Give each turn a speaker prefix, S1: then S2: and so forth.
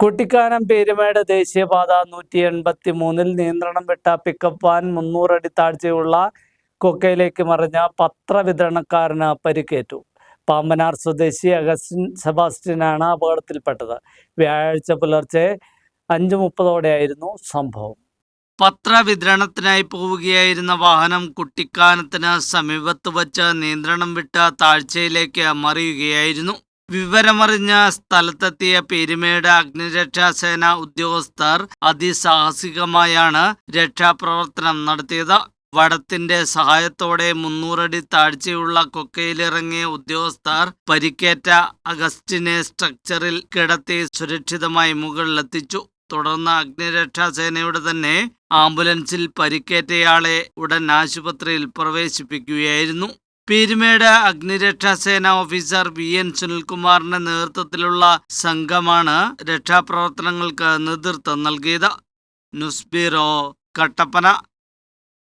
S1: കുട്ടിക്കാനം പേരുമേട് ദേശീയപാത നൂറ്റി എൺപത്തി മൂന്നിൽ നിയന്ത്രണം വിട്ട പിക്കപ്പ് വാൻ മുന്നൂറടി താഴ്ചയുള്ള കൊക്കയിലേക്ക് മറിഞ്ഞ പത്രവിതരണക്കാരന് പരിക്കേറ്റു. പാമ്പനാർ സ്വദേശി അഗസ്റ്റിൻ സെബാസ്റ്റ്യനാണ് അപകടത്തിൽപ്പെട്ടത്. വ്യാഴാഴ്ച പുലർച്ചെ അഞ്ചു മുപ്പതോടെയായിരുന്നു സംഭവം. പത്രവിതരണത്തിനായി പോവുകയായിരുന്ന വാഹനം കുട്ടിക്കാനത്തിന് സമീപത്ത് വച്ച് നിയന്ത്രണം വിട്ട താഴ്ചയിലേക്ക് മറിയുകയായിരുന്നു. വിവരമറിഞ്ഞ സ്ഥലത്തെത്തിയ പെരുമേട് അഗ്നിരക്ഷാസേന ഉദ്യോഗസ്ഥർ അതിസാഹസികമായാണ് രക്ഷാപ്രവർത്തനം നടത്തിയത്. വടത്തിന്റെ സഹായത്തോടെ മുന്നൂറടി താഴ്ചയുള്ള കൊക്കയിലിറങ്ങിയ ഉദ്യോഗസ്ഥർ പരിക്കേറ്റ അഗസ്റ്റിനെ സ്ട്രക്ചറിൽ കിടത്തി സുരക്ഷിതമായി മുകളിലെത്തിച്ചു. തുടർന്ന് അഗ്നിരക്ഷാസേനയുടെ തന്നെ ആംബുലൻസിൽ പരിക്കേറ്റയാളെ ഉടൻ ആശുപത്രിയിൽ പ്രവേശിപ്പിക്കുകയായിരുന്നു. പീരുമേട് അഗ്നിരക്ഷാസേന ഓഫീസർ വി എൻ സുനിൽകുമാറിന്റെ നേതൃത്വത്തിലുള്ള സംഘമാണ് രക്ഷാപ്രവർത്തനങ്ങൾക്ക് നേതൃത്വം നൽകിയത്. News bureau Kattappana.